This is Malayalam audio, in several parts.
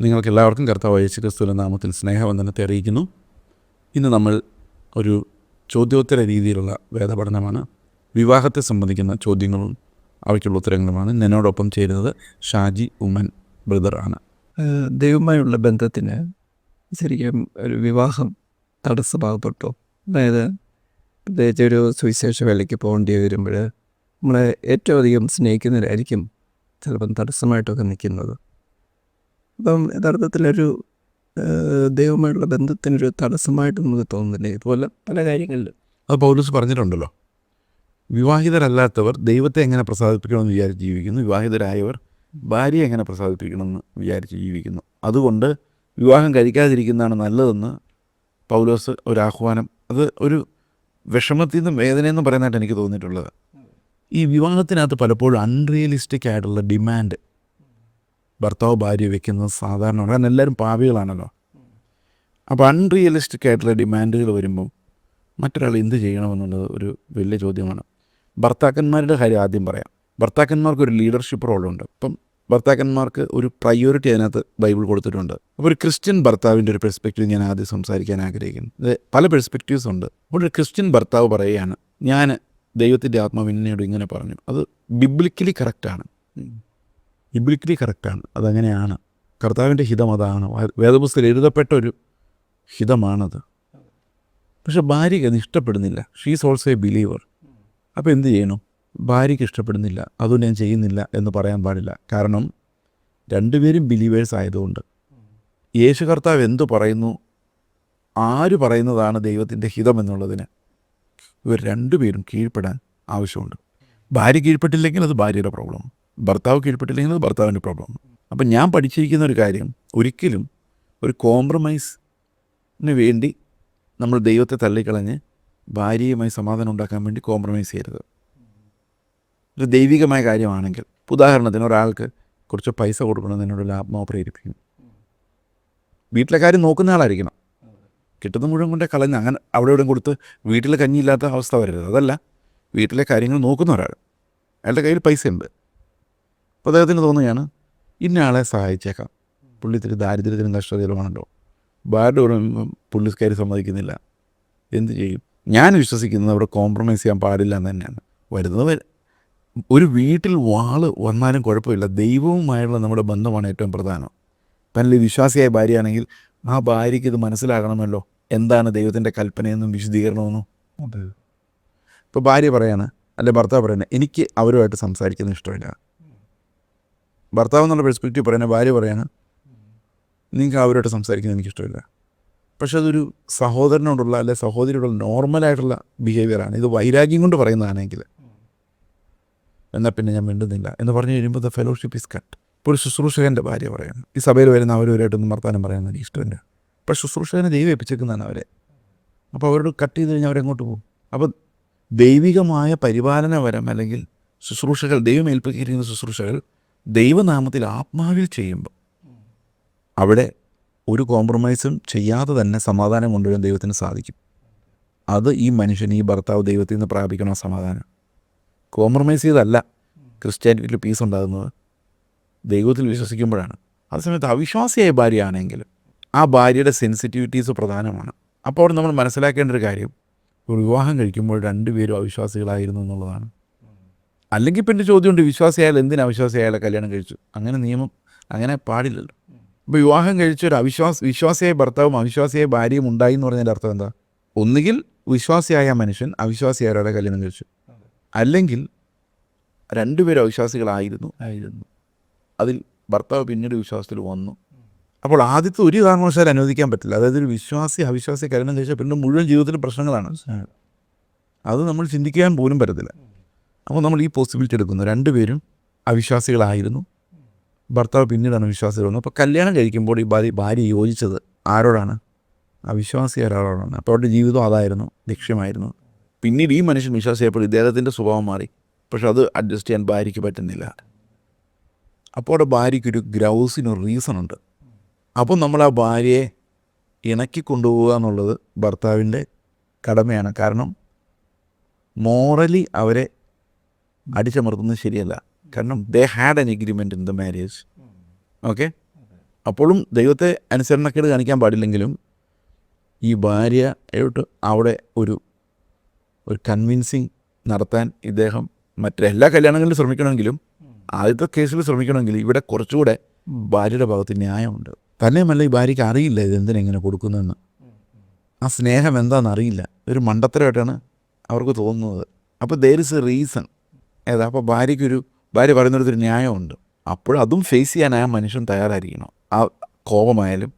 നിങ്ങൾക്ക് എല്ലാവർക്കും കർത്താവ് യേശു ക്രിസ്തുവിന്റെ നാമത്തിൽ സ്നേഹവന്ദനത്തെ അറിയിക്കുന്നു. ഇന്ന് നമ്മൾ ഒരു ചോദ്യോത്തര രീതിയിലുള്ള വേദപഠനമാണ്. വിവാഹത്തെ സംബന്ധിക്കുന്ന ചോദ്യങ്ങളും അവയ്ക്കുള്ള ഉത്തരങ്ങളുമാണ്. എന്നോടൊപ്പം ചേരുന്നത് ഷാജി ഉമ്മൻ ബ്രദർ ആണ്. ദൈവമായുള്ള ബന്ധത്തിന് ശരിക്കും ഒരു വിവാഹം തടസ്സമാകപ്പെട്ടോ അതായത് പ്രത്യേകിച്ച് ഒരു സുവിശേഷ വേലയ്ക്ക് പോകേണ്ടി വരുമ്പോൾ നമ്മളെ ഏറ്റവും അധികം സ്നേഹിക്കുന്നവരായിരിക്കും ചിലപ്പം തടസ്സമായിട്ടൊക്കെ നിൽക്കുന്നത്. അപ്പം യഥാർത്ഥത്തിലൊരു ദൈവമായിട്ടുള്ള ബന്ധത്തിനൊരു തടസ്സമായിട്ട് നമുക്ക് തോന്നുന്നില്ല? ഇതുപോലെ പല കാര്യങ്ങളിലും. അത് പൗലൂസ് പറഞ്ഞിട്ടുണ്ടല്ലോ. വിവാഹിതരല്ലാത്തവർ ദൈവത്തെ എങ്ങനെ പ്രസാദിപ്പിക്കണമെന്ന് വിചാരിച്ച് ജീവിക്കുന്നു. വിവാഹിതരായവർ ഭാര്യയെ എങ്ങനെ പ്രസാദിപ്പിക്കണമെന്ന് വിചാരിച്ച് ജീവിക്കുന്നു. അതുകൊണ്ട് വിവാഹം കഴിക്കാതിരിക്കുന്നതാണ് നല്ലതെന്ന് പൗലോസ് ഒരു ആഹ്വാനം. അത് ഒരു വിഷമത്തിൽ നിന്നും വേദനയെന്നും പറയുന്നതായിട്ട് എനിക്ക് തോന്നിയിട്ടുള്ളത്. ഈ വിവാഹത്തിനകത്ത് പലപ്പോഴും അൺറിയലിസ്റ്റിക് ആയിട്ടുള്ള ഡിമാൻഡ് ഭർത്താവ് ഭാര്യ വെക്കുന്നത് സാധാരണ കാരണം എല്ലാവരും പാവികളാണല്ലോ. അപ്പോൾ അൺറിയലിസ്റ്റിക് ആയിട്ടുള്ള ഡിമാൻഡുകൾ വരുമ്പം മറ്റൊരാൾ എന്ത് ചെയ്യണമെന്നുള്ളത് ഒരു വലിയ ചോദ്യമാണ്. ഭർത്താക്കന്മാരുടെ കാര്യം ആദ്യം പറയാം. ഭർത്താക്കന്മാർക്ക് ഒരു ലീഡർഷിപ്പ് റോളുണ്ട് അപ്പം ഭർത്താക്കന്മാർക്ക് ഒരു പ്രയോറിറ്റി അതിനകത്ത് ബൈബിൾ കൊടുത്തിട്ടുണ്ട്. അപ്പോൾ ഒരു ക്രിസ്ത്യൻ ഭർത്താവിന്റെ ഒരു പെർസ്പെക്റ്റീവ് ഞാൻ ആദ്യം സംസാരിക്കാൻ ആഗ്രഹിക്കുന്നു. ഇത് പല പെർസ്പെക്റ്റീവ്സ് ഉണ്ട്. അപ്പോൾ ഒരു ക്രിസ്ത്യൻ ഭർത്താവ് പറയുകയാണ് ഞാൻ ദൈവത്തിന്റെ ആത്മാവിനോട് ഇങ്ങനെ പറഞ്ഞു. അത് ബിബ്ലിക്കലി കറക്റ്റാണ് ബിബ്ലിക്കലി കറക്റ്റാണ് അതങ്ങനെയാണ്. കർത്താവിന്റെ ഹിതം അതാണ് വേദപുസ്തകം എഴുതപ്പെട്ട ഒരു ഹിതമാണത്. പക്ഷെ ഭാര്യയ്ക്ക് അത് ഇഷ്ടപ്പെടുന്നില്ല. ഷീസ് ഓൾസോ എ ബിലീവർ അപ്പോൾ എന്ത് ചെയ്യണം? ഭാര്യയ്ക്ക് ഇഷ്ടപ്പെടുന്നില്ല. അതുകൊണ്ട് ഞാൻ ചെയ്യുന്നില്ല എന്ന് പറയാൻ പാടില്ല. കാരണം രണ്ടുപേരും ബിലീവേഴ്സ് ആയതുകൊണ്ട്. യേശു കർത്താവ് എന്തു പറയുന്നു? ആര് പറയുന്നതാണ് ദൈവത്തിന്റെ ഹിതം എന്നുള്ളതിന് ഇവർ രണ്ടുപേരും കീഴ്പ്പെടാൻ ആവശ്യമുണ്ട്. ഭാര്യ കീഴ്പ്പെട്ടില്ലെങ്കിൽ അത് ഭാര്യയുടെ പ്രോബ്ലം ഭർത്താവ് കീഴ്പ്പെട്ടില്ലെങ്കിൽ അത് ഭർത്താവിന്റെ പ്രോബ്ലം അപ്പം ഞാൻ പഠിച്ചിരിക്കുന്ന ഒരു കാര്യം ഒരിക്കലും ഒരു കോംപ്രമൈസിന് വേണ്ടി നമ്മൾ ദൈവത്തെ തള്ളിക്കളഞ്ഞ് ഭാര്യയുമായി സമാധാനം ഉണ്ടാക്കാൻ വേണ്ടി കോംപ്രമൈസ് ചെയ്യരുത്. ഒരു ദൈവികമായ കാര്യമാണെങ്കിൽ ഉദാഹരണത്തിന് ഒരാൾക്ക് കുറച്ച് പൈസ കൊടുക്കണമെന്നതിനോടുള്ള ആത്മാവ് പ്രേരിപ്പിക്കുന്നു വീട്ടിലെ കാര്യം നോക്കുന്ന ആളായിരിക്കണം. കിട്ടുന്ന മുഴുവൻ കൊണ്ട് കളഞ്ഞ് അങ്ങനെ അവിടെ ഇവിടെ കൊടുത്ത് വീട്ടിൽ കഞ്ഞിയില്ലാത്ത അവസ്ഥ വരരുത്. അതല്ല വീട്ടിലെ കാര്യങ്ങൾ നോക്കുന്ന ഒരാൾ. അയാളുടെ കയ്യിൽ പൈസ ഉണ്ട് അപ്പോൾ അദ്ദേഹത്തിന് തോന്നുകയാണ് ഇന്ന ആളെ സഹായിച്ചേക്കാം. പുള്ളി ഇത്തിരി ദാരിദ്ര്യത്തിനും കഷ്ടതയിലുമാണല്ലോ. ബാരുടെ ഒരു പുള്ളിക്കാരി സമ്മതിക്കുന്നില്ല. എന്ത് ചെയ്യും? ഞാൻ വിശ്വസിക്കുന്നത് അവിടെ കോംപ്രമൈസ് ചെയ്യാൻ പാടില്ല എന്ന് തന്നെയാണ്. വരുന്നത് ഒരു വീട്ടിൽ വാൾ വന്നാലും കുഴപ്പമില്ല. ദൈവവുമായുള്ള നമ്മുടെ ബന്ധമാണ് ഏറ്റവും പ്രധാനം. തന്നിൽ വിശ്വാസിയായ ഭാര്യയാണെങ്കിൽ ആ ഭാര്യയ്ക്ക് ഇത് മനസ്സിലാകണമല്ലോ. എന്താണ് ദൈവത്തിന്റെ കൽപ്പനയെന്നും വിശദീകരണമെന്നും? ഇപ്പോൾ ഭാര്യ പറയാണ് അല്ലെ ഭർത്താവ് പറയുന്നത് എനിക്ക് അവരുമായിട്ട് സംസാരിക്കുന്നത് ഇഷ്ടമില്ല. ഭർത്താവ് എന്നുള്ള പെർസ്പെക്റ്റീവ് പറയുന്നത് ഭാര്യ പറയാണ് നിങ്ങൾക്ക് അവരോട്ട് സംസാരിക്കുന്നത് എനിക്കിഷ്ടമില്ല. പക്ഷെ അതൊരു സഹോദരനോടുള്ള അല്ലെ സഹോദരിയോടുള്ള നോർമലായിട്ടുള്ള ബിഹേവിയറാണ് ഇത് വൈരാഗ്യം കൊണ്ട് പറയുന്നതാണെങ്കിൽ. എന്നാൽ പിന്നെ ഞാൻ മിണ്ടുന്നില്ല എന്ന് പറഞ്ഞു കഴിയുമ്പോൾ ദ ഫെലോഷിപ്പ് ഇസ് കട്ട് ഇപ്പോൾ ഒരു ശുശ്രൂഷകന്റെ ഭാര്യ പറയുന്നു ഈ സഭയിൽ വരുന്ന അവരുമായിട്ടൊന്നും വർത്താനം പറയാൻ എനിക്ക് ഇഷ്ടമില്ല. പക്ഷെ ശുശ്രൂഷകനെ ദൈവം ഏൽപ്പിച്ചേക്കുന്നതാണ് അവരെ. അപ്പോൾ അവരോട് കട്ട് ചെയ്ത് കഴിഞ്ഞാൽ അവരെങ്ങോട്ട് പോകും? അപ്പോൾ ദൈവികമായ പരിപാലനപരം അല്ലെങ്കിൽ ശുശ്രൂഷകൾ ദൈവം ഏൽപ്പിച്ചിരിക്കുന്ന ശുശ്രൂഷകൾ ദൈവനാമത്തിൽ ആത്മാവിൽ ചെയ്യുമ്പോൾ അവിടെ ഒരു കോംപ്രമൈസും ചെയ്യാതെ തന്നെ സമാധാനം കൊണ്ടുവരാൻ ദൈവത്തിന് സാധിക്കും. അത് ഈ മനുഷ്യൻ ഈ ഭർത്താവ് ദൈവത്തിൽ നിന്ന് പ്രാപിക്കണം സമാധാനം. കോംപ്രമൈസ് ചെയ്തല്ല ക്രിസ്ത്യാനിറ്റിയിൽ പീസ് ഉണ്ടാകുന്നത്. ദൈവത്തിൽ വിശ്വസിക്കുമ്പോഴാണ്. അതേസമയത്ത് അവിശ്വാസിയായ ഭാര്യയാണെങ്കിൽ ആ ഭാര്യയുടെ സെൻസിറ്റിവിറ്റീസ് പ്രധാനമാണ്. അപ്പോൾ അവിടെ നമ്മൾ മനസ്സിലാക്കേണ്ട ഒരു കാര്യം ഒരു വിവാഹം കഴിക്കുമ്പോൾ രണ്ടുപേരും അവിശ്വാസികളായിരുന്നു എന്നുള്ളതാണ്. അല്ലെങ്കിൽ പിന്നെ ചോദ്യമുണ്ട് വിശ്വാസിയായാലും എന്തിനാ അവിശ്വാസിയായാലും കല്യാണം കഴിച്ചു? അങ്ങനെ നിയമം അങ്ങനെ പാടില്ലല്ലോ. ഇപ്പോൾ വിവാഹം കഴിച്ച ഒരു അവിശ്വാസ വിശ്വാസിയായ ഭർത്താവും അവിശ്വാസിയായ ഭാര്യയും ഉണ്ടായി എന്ന് പറഞ്ഞതിന്റെ അർത്ഥം എന്താ? ഒന്നുകിൽ വിശ്വാസിയായ മനുഷ്യൻ അവിശ്വാസിയായ ഒരാളെ കല്യാണം കഴിച്ചു. അല്ലെങ്കിൽ രണ്ടുപേരും അവിശ്വാസികളായിരുന്നു. ആയിരുന്നു. അതിൽ ഭർത്താവ് പിന്നീട് വിശ്വാസത്തിൽ വന്നു. അപ്പോൾ ആദ്യത്തെ ഒരു കാരണവശാലും അനുവദിക്കാൻ പറ്റില്ല. അതായത് ഒരു വിശ്വാസി അവിശ്വാസി കല്യാണം കഴിച്ചാൽ പിന്നെ മുഴുവൻ ജീവിതത്തിൽ പ്രശ്നങ്ങളാണ്. അത് നമ്മൾ ചിന്തിക്കാൻ പോലും പറ്റത്തില്ല. അപ്പോൾ നമ്മൾ ഈ പോസിബിലിറ്റി എടുക്കുന്നു. രണ്ടുപേരും അവിശ്വാസികളായിരുന്നു. ഭർത്താവ് പിന്നീടാണ് വിശ്വാസികൾ വന്നത്. അപ്പോൾ കല്യാണം കഴിക്കുമ്പോൾ ഈ ഭാര്യ ഭാര്യ യോജിച്ചത് ആരോടാണ്? അവിശ്വാസി ഒരാളോടാണ് അപ്പോൾ അവരുടെ ജീവിതം അതായിരുന്നു ലക്ഷ്യമായിരുന്നു. പിന്നീട് ഈ മനുഷ്യൻ വിശ്വാസിയായപ്പോൾ ഇദ്ദേഹത്തിന്റെ സ്വഭാവം മാറി. പക്ഷെ അത് അഡ്ജസ്റ്റ് ചെയ്യാൻ ഭാര്യയ്ക്ക് പറ്റുന്നില്ല. അപ്പോൾ അവിടെ ഭാര്യയ്ക്കൊരു ഗ്രൗസിനൊരു റീസൺ ഉണ്ട്. അപ്പോൾ നമ്മൾ ആ ഭാര്യയെ ഇണക്കി കൊണ്ടുപോകുക എന്നുള്ളത് ഭർത്താവിന്റെ കടമയാണ്. കാരണം മോറലി അവരെ അടിച്ചമർത്തുന്നത് ശരിയല്ല. കാരണം they had an agreement in the marriage okay അപ്പോഴും ദൈവത്തെ അനുസരണക്കേട് കാണിക്കാൻ പാടില്ലെങ്കിലും ഈ ഭാര്യയോട്ട് അവിടെ ഒരു ഒരു കൺവിൻസിങ് നടത്താൻ ഇദ്ദേഹം മറ്റെല്ലാ കല്യാണങ്ങളിലും ശ്രമിക്കണമെങ്കിലും ആദ്യത്തെ കേസിൽ ശ്രമിക്കണമെങ്കിൽ ഇവിടെ കുറച്ചുകൂടെ ഭാര്യയുടെ ഭാഗത്ത് ന്യായമുണ്ട്. തന്നെയുമല്ല ഈ ഭാര്യയ്ക്ക് അറിയില്ല ഇതെന്തിനെങ്ങനെ കൊടുക്കുന്നതെന്ന്. ആ സ്നേഹം എന്താണെന്ന് അറിയില്ല. ഒരു മണ്ടത്തരമായിട്ടാണ് അവർക്ക് തോന്നുന്നത്. അപ്പോൾ ദേർ ഇസ് എ റീസൺ ഏതാ അപ്പോൾ ഭാര്യയ്ക്കൊരു ഭാര്യ പറയുന്നിടത്തൊരു ന്യായമുണ്ട്. അപ്പോഴതും ഫേസ് ചെയ്യാൻ ആ മനുഷ്യൻ തയ്യാറായിരിക്കണം. ആ കോപമായാലും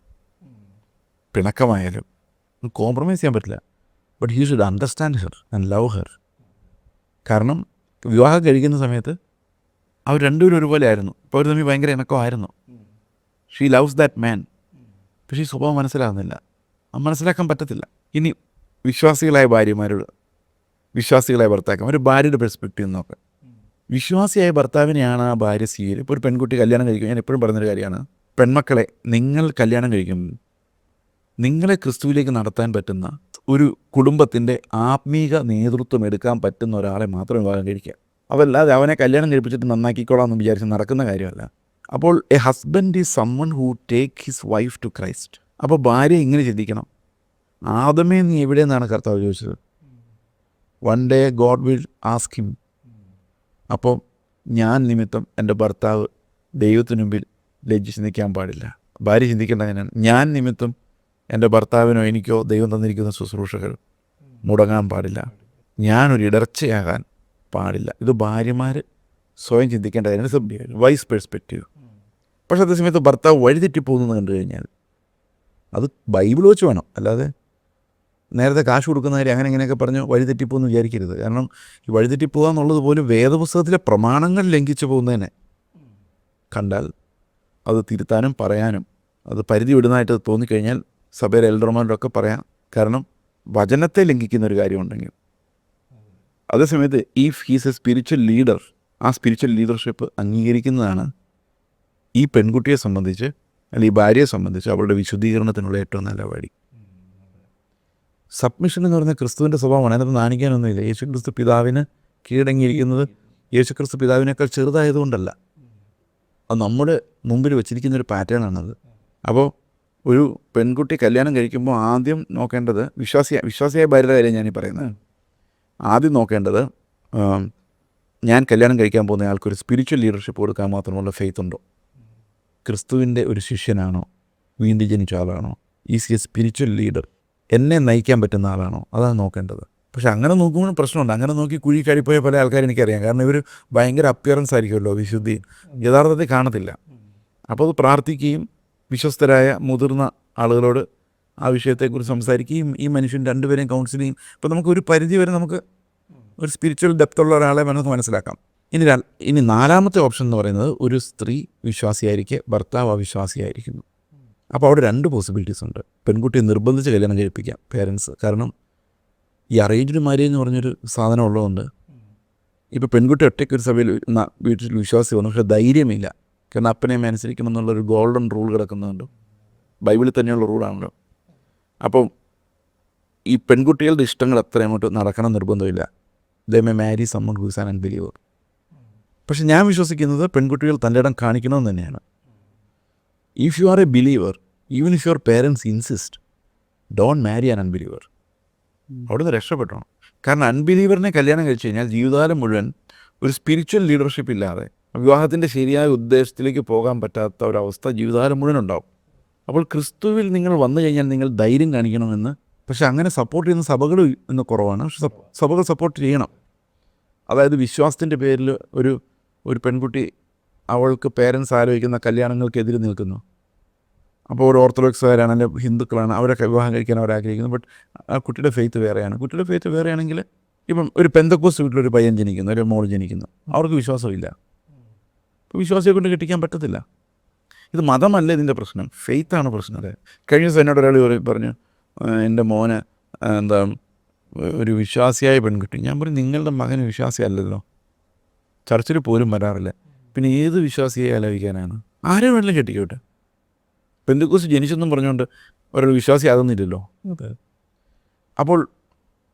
പിണക്കമായാലും കോംപ്രമൈസ് ചെയ്യാൻ പറ്റില്ല. But he should understand her and love her കാരണം വിവാഹം കഴിക്കുന്ന സമയത്ത് അവർ രണ്ടുപേരും ഒരുപോലെ ആയിരുന്നു. ഇപ്പോൾ അവർ തമ്മിൽ ഭയങ്കര ഇണക്കമായിരുന്നു. ഷീ ലവ്സ് ദാറ്റ് മാൻ പക്ഷേ ഈ സ്വഭാവം മനസ്സിലാകുന്നില്ല. മനസ്സിലാക്കാൻ പറ്റത്തില്ല. ഇനി വിശ്വാസികളായ ഭാര്യമാരോട് വിശ്വാസികളായ ഭർത്താക്കന്മാർ ഭാര്യയുടെ പെർസ്പെക്റ്റീവ് നോക്കാം. വിശ്വാസിയായ ഭർത്താവിനെയാണ് ആ ഭാര്യ സ്വീകരിക്കുക ഇപ്പോൾ ഒരു പെൺകുട്ടി കല്യാണം കഴിക്കും. ഞാൻ എപ്പോഴും പറഞ്ഞൊരു കാര്യമാണ്. പെൺമക്കളെ നിങ്ങൾ കല്യാണം കഴിക്കും. നിങ്ങളെ ക്രിസ്തുവിലേക്ക് നടത്താൻ പറ്റുന്ന ഒരു കുടുംബത്തിന്റെ ആത്മീക നേതൃത്വം എടുക്കാൻ പറ്റുന്ന ഒരാളെ മാത്രം വിവാഹം കഴിക്കുക. അതല്ലാതെ അവനെ കല്യാണം കഴിപ്പിച്ചിട്ട് നന്നാക്കിക്കോളാം എന്ന് വിചാരിച്ച് നടക്കുന്ന കാര്യമല്ല. അപ്പോൾ a husband is someone who take his wife to Christ അപ്പോൾ ഭാര്യ ഇങ്ങനെ ചിന്തിക്കണം. ആദമേ നീ എവിടെ നിന്നാണ് കർത്താവ് ചോദിച്ചത്? One day God will ask him അപ്പോൾ ഞാൻ നിമിത്തം എന്റെ ഭർത്താവ് ദൈവത്തിന് മുമ്പിൽ ലജ്ജ ചിന്തിക്കാൻ പാടില്ല. ഭാര്യ ചിന്തിക്കേണ്ട അങ്ങനെയാണ്. ഞാൻ നിമിത്തം എന്റെ ഭർത്താവിനോ എനിക്കോ ദൈവം തന്നിരിക്കുന്ന ശുശ്രൂഷകൾ മുടങ്ങാൻ പാടില്ല. ഞാനൊരു ഇടർച്ചയാകാൻ പാടില്ല. ഇത് ഭാര്യമാർ സ്വയം ചിന്തിക്കേണ്ട കാര്യം. വൈസ് പെർസ്പെക്റ്റീവ് പക്ഷേ അതേസമയത്ത് ഭർത്താവ് വഴിതെറ്റി പോകുന്നത് കണ്ടു കഴിഞ്ഞാൽ അത് ബൈബിൾ വെച്ച് വേണം. അല്ലാതെ നേരത്തെ കാശ് കൊടുക്കുന്ന കാര്യം അങ്ങനെ ഇങ്ങനെയൊക്കെ പറഞ്ഞ് വഴിതെറ്റിപ്പോന്ന് വിചാരിക്കരുത്. കാരണം ഈ വഴിതെറ്റിപ്പോകുക എന്നുള്ളത് പോലും വേദപുസ്തകത്തിലെ പ്രമാണങ്ങൾ ലംഘിച്ചു പോകുന്നതിനെ കണ്ടാൽ അത് തിരുത്താനും പറയാനും അത് പരിധി വിടുന്നതായിട്ട് തോന്നിക്കഴിഞ്ഞാൽ സഭയിലെ എൽഡർമാരൊക്കെ പറയാം. കാരണം വചനത്തെ ലംഘിക്കുന്ന ഒരു കാര്യമുണ്ടെങ്കിൽ. അതേസമയത്ത് if he's a spiritual leader ആ സ്പിരിച്വൽ ലീഡർഷിപ്പ് അംഗീകരിക്കുന്നതാണ് ഈ പെൺകുട്ടിയെ സംബന്ധിച്ച് അല്ലെങ്കിൽ ഈ ഭാര്യയെ സംബന്ധിച്ച് അവളുടെ വിശുദ്ധീകരണത്തിനുള്ള ഏറ്റവും നല്ല വഴി. സബ്മിഷൻ എന്ന് പറഞ്ഞാൽ ക്രിസ്തുവിന്റെ സ്വഭാവമാണ്. അതിനകത്ത് നാണിക്കാനൊന്നുമില്ല. യേശു ക്രിസ്തു പിതാവിന് കീഴടങ്ങിയിരിക്കുന്നത് യേശു ക്രിസ്തു പിതാവിനേക്കാൾ ചെറുതായതുകൊണ്ടല്ല. അത് നമ്മുടെ മുമ്പിൽ വെച്ചിരിക്കുന്ന ഒരു പാറ്റേണാണത് അപ്പോൾ ഒരു പെൺകുട്ടി കല്യാണം കഴിക്കുമ്പോൾ ആദ്യം നോക്കേണ്ടത് വിശ്വാസിയ വിശ്വാസിയായ ഭാര്യയുടെ കാര്യം ഞാനീ പറയുന്നത്. ആദ്യം നോക്കേണ്ടത് ഞാൻ കല്യാണം കഴിക്കാൻ പോകുന്ന ആൾക്കൊരു സ്പിരിച്വൽ ലീഡർഷിപ്പ് കൊടുക്കാൻ മാത്രമുള്ള ഫെയ്ത്ത് ഉണ്ടോ? ക്രിസ്തുവിന്റെ ഒരു ശിഷ്യനാണോ? വീണ്ടും ജനിച്ച ആളാണോ? ഈസ് എ സ്പിരിച്വൽ ലീഡർ എന്നെ നയിക്കാൻ പറ്റുന്ന ആളാണോ? അതാണ് നോക്കേണ്ടത്. പക്ഷെ അങ്ങനെ നോക്കുമ്പോൾ പ്രശ്നമുണ്ട്. അങ്ങനെ നോക്കി കുഴി കഴിപ്പോയ പല ആൾക്കാരും എനിക്കറിയാം. കാരണം ഇവർ ഭയങ്കര അപ്പിയറൻസ് ആയിരിക്കുമല്ലോ വിശുദ്ധി. യഥാർത്ഥത്തിൽ കാണത്തില്ല. അപ്പോൾ അത് പ്രാർത്ഥിക്കുകയും വിശ്വസ്തരായ മുതിർന്ന ആളുകളോട് ആ വിഷയത്തെക്കുറിച്ച് സംസാരിക്കുകയും ഈ മനുഷ്യൻ രണ്ടുപേരെയും കൗൺസിൽ ചെയ്യും. ഇപ്പോൾ നമുക്ക് ഒരു പരിധി വരെ നമുക്ക് ഒരു സ്പിരിച്വൽ ഡെപ്ത് ഉള്ള ഒരാളെ നമുക്ക് മനസ്സിലാക്കാം. ഇനി ഇനി നാലാമത്തെ ഓപ്ഷൻ എന്ന് പറയുന്നത് ഒരു സ്ത്രീ വിശ്വാസിയായിരിക്കെ ഭർത്താവ് അവിശ്വാസിയായിരിക്കുന്നു. അപ്പോൾ അവിടെ രണ്ട് പോസിബിലിറ്റീസ് ഉണ്ട്. പെൺകുട്ടിയെ നിർബന്ധിച്ച് കല്യാണം കഴിപ്പിക്കാം പേരൻസ് കാരണം ഈ അറേഞ്ച്ഡ് മാര്യേജ് എന്ന് പറഞ്ഞൊരു സാധനം ഉള്ളതുകൊണ്ട് ഇപ്പോൾ പെൺകുട്ടി ഒറ്റയ്ക്ക് ഒരു സഭയിൽ വീട്ടിൽ വിശ്വാസി വന്നു പക്ഷേ ധൈര്യമില്ല. കാരണം അപ്പനെയും അനുസരിക്കണം എന്നുള്ളൊരു ഗോൾഡൻ റൂൾ കിടക്കുന്നുണ്ട്. ബൈബിളിൽ തന്നെയുള്ള റൂളാണല്ലോ അപ്പം ഈ പെൺകുട്ടികളുടെ ഇഷ്ടങ്ങൾ അത്ര അങ്ങോട്ട് നടക്കണം നിർബന്ധമില്ല. They may marry someone who's an unbeliever പക്ഷെ ഞാൻ വിശ്വസിക്കുന്നത് പെൺകുട്ടികൾ തന്റെ ഇടം കാണിക്കണമെന്ന് തന്നെയാണ്. If you are a believer even if your parents insist don't marry an unbeliever അവിടുന്ന് രക്ഷപ്പെട്ടോ കാരണം അൺബിലീവറിനെ കല്യാണം കഴിച്ചു കഴിഞ്ഞാൽ ജീവിതകാലം മുഴുവൻ ഒരു സ്പിരിച്വൽ ലീഡർഷിപ്പ് ഇല്ലാതെ വിവാഹത്തിന്റെ ശരിയായ ഉദ്ദേശത്തിലേക്ക് പോകാൻ പറ്റാത്ത ഒരവസ്ഥ ജീവിതകാലം മുഴുവൻ ഉണ്ടാവും. അപ്പോൾ ക്രിസ്തുവിൽ നിങ്ങൾ വന്നു കഴിഞ്ഞാൽ നിങ്ങൾ ധൈര്യം കാണിക്കണമെന്ന്. പക്ഷെ അങ്ങനെ സപ്പോർട്ട് ചെയ്യുന്ന സഭകൾ ഇന്ന് കുറവാണ്. പക്ഷെ സഭകൾ സപ്പോർട്ട് ചെയ്യണം. അതായത് വിശ്വാസത്തിന്റെ പേരിൽ ഒരു ഒരു പെൺകുട്ടി അവൾക്ക് പേരൻസ് ആലോചിക്കുന്ന കല്യാണങ്ങൾക്കെതിരെ നിൽക്കുന്നു. അപ്പോൾ ഒരു ഓർത്തഡോക്സുകാരാണ് അല്ലെങ്കിൽ ഹിന്ദുക്കളാണ് അവരൊക്കെ വിവാഹം കഴിക്കാൻ അവർ ആഗ്രഹിക്കുന്നു ബട്ട് ആ കുട്ടിയുടെ ഫെയ്ത്ത് വേറെയാണ്. കുട്ടിയുടെ ഫെയ്ത്ത് വേറെയാണെങ്കിൽ ഇപ്പം ഒരു പെന്തക്കോസ് വീട്ടിലൊരു പയ്യൻ ജനിക്കുന്നു ഒരു മോൾ ജനിക്കുന്നു. അവർക്ക് വിശ്വാസമില്ല. വിശ്വാസിയെ കൊണ്ട് കെട്ടിക്കാൻ പറ്റത്തില്ല. ഇത് മതമല്ല ഇതിന്റെ പ്രശ്നം. ഫെയ്ത്താണ് പ്രശ്നം. അതെ. കഴിഞ്ഞ ദിവസം എന്നോട് ഒരാൾ പറ- പറഞ്ഞു എന്റെ മോന് എന്താ ഒരു വിശ്വാസിയായ പെൺകുട്ടി. ഞാൻ പറഞ്ഞു നിങ്ങളുടെ മകൻ വിശ്വാസിയല്ലല്ലോ. ചർച്ചിൽ പോലും വരാറില്ല. പിന്നെ ഏത് വിശ്വാസിയെ ആലോചിക്കാനാണ്? ആരും വേണമെങ്കിലും കെട്ടിക്കോട്ടെ. പെന്തുക്കൂസ് ജനിച്ചെന്നും പറഞ്ഞുകൊണ്ട് ഒരാൾ വിശ്വാസിയാകുന്നില്ലല്ലോ. അപ്പോൾ